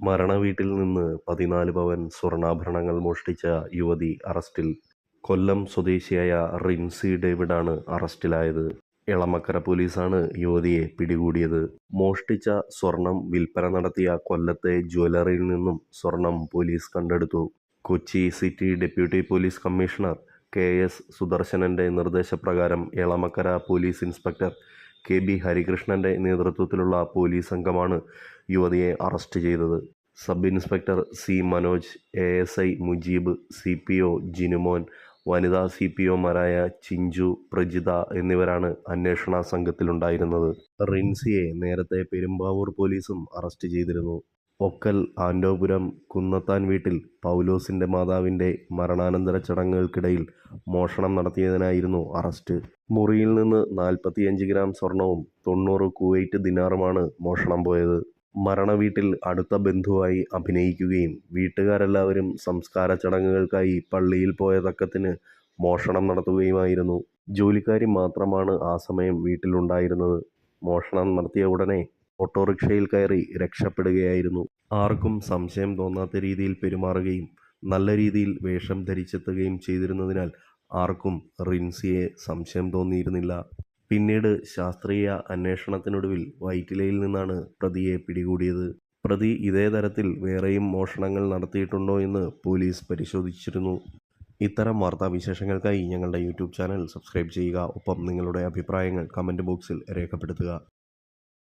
മരണവീട്ടിൽ നിന്ന് പതിനാല് പവൻ സ്വർണാഭരണങ്ങൾ മോഷ്ടിച്ച യുവതി അറസ്റ്റിൽ. കൊല്ലം സ്വദേശിയായ റിൻസി ഡേവിഡാണ് അറസ്റ്റിലായത്. എളമക്കര പോലീസാണ് യുവതിയെ പിടികൂടിയത്. മോഷ്ടിച്ച സ്വർണം വിൽപ്പന നടത്തിയ കൊല്ലത്തെ ജ്വല്ലറിയിൽ നിന്നും സ്വർണം പോലീസ് കണ്ടെടുത്തു. Kochi city deputy police commissioner K S സുദർശനന്റെ നിർദ്ദേശപ്രകാരം Elamakkara police inspector K B ഹരികൃഷ്ണന്റെ നേതൃത്വത്തിലുള്ള പോലീസ് സംഘമാണ് യുവതിയെ അറസ്റ്റ് ചെയ്തത്. Sub inspector C Manoj A S I Mujeeb C P O Jinumon വനിതാ സി പി ഒമാരായ ചിഞ്ചു പ്രജിത എന്നിവരാണ് അന്വേഷണ സംഘത്തിലുണ്ടായിരുന്നത്. റിൻസിയെ നേരത്തെ പെരുമ്പാവൂർ പോലീസും അറസ്റ്റ് ചെയ്തിരുന്നു. ഒക്കൽ ആൻഡോപുരം കുന്നത്താൻ വീട്ടിൽ പൗലോസിന്റെ മാതാവിന്റെ മരണാനന്തര ചടങ്ങുകൾക്കിടയിൽ മോഷണം നടത്തിയതിനായിരുന്നു അറസ്റ്റ്. മുറിയിൽ നിന്ന് നാൽപ്പത്തിയഞ്ച് ഗ്രാം സ്വർണവും തൊണ്ണൂറ് കുവൈറ്റ് ദിനാറുമാണ് മോഷണം പോയത്. മരണവീട്ടിൽ അടുത്ത ബന്ധുവായി അഭിനയിക്കുകയും വീട്ടുകാരെല്ലാവരും സംസ്കാര ചടങ്ങുകൾക്കായി പള്ളിയിൽ പോയ തക്കത്തിന് മോഷണം നടത്തുകയുമായിരുന്നു. ജോലിക്കാരി മാത്രമാണ് ആ സമയം വീട്ടിലുണ്ടായിരുന്നത്. മോഷണം നടത്തിയ ഉടനെ ഓട്ടോറിക്ഷയിൽ കയറി രക്ഷപ്പെടുകയായിരുന്നു. ആർക്കും സംശയം തോന്നാത്ത രീതിയിൽ പെരുമാറുകയും നല്ല രീതിയിൽ വേഷം ധരിച്ചെത്തുകയും ചെയ്തിരുന്നതിനാൽ ആർക്കും റിൻസിയെ സംശയം തോന്നിയിരുന്നില്ല. പിന്നീട് ശാസ്ത്രീയ അന്വേഷണത്തിനൊടുവിൽ വൈറ്റിലയിൽ നിന്നാണ് പ്രതിയെ പിടികൂടിയത്. പ്രതി ഇതേ തരത്തിൽ വേറെയും മോഷണങ്ങൾ നടത്തിയിട്ടുണ്ടോ എന്ന് പോലീസ് പരിശോധിച്ചിരുന്നു. ഇത്തരം വാർത്താവിശേഷങ്ങൾക്കായി ഞങ്ങളുടെ യൂട്യൂബ് ചാനൽ സബ്സ്ക്രൈബ് ചെയ്യുക. ഒപ്പം നിങ്ങളുടെ അഭിപ്രായങ്ങൾ കമന്റ് ബോക്സിൽ രേഖപ്പെടുത്തുക.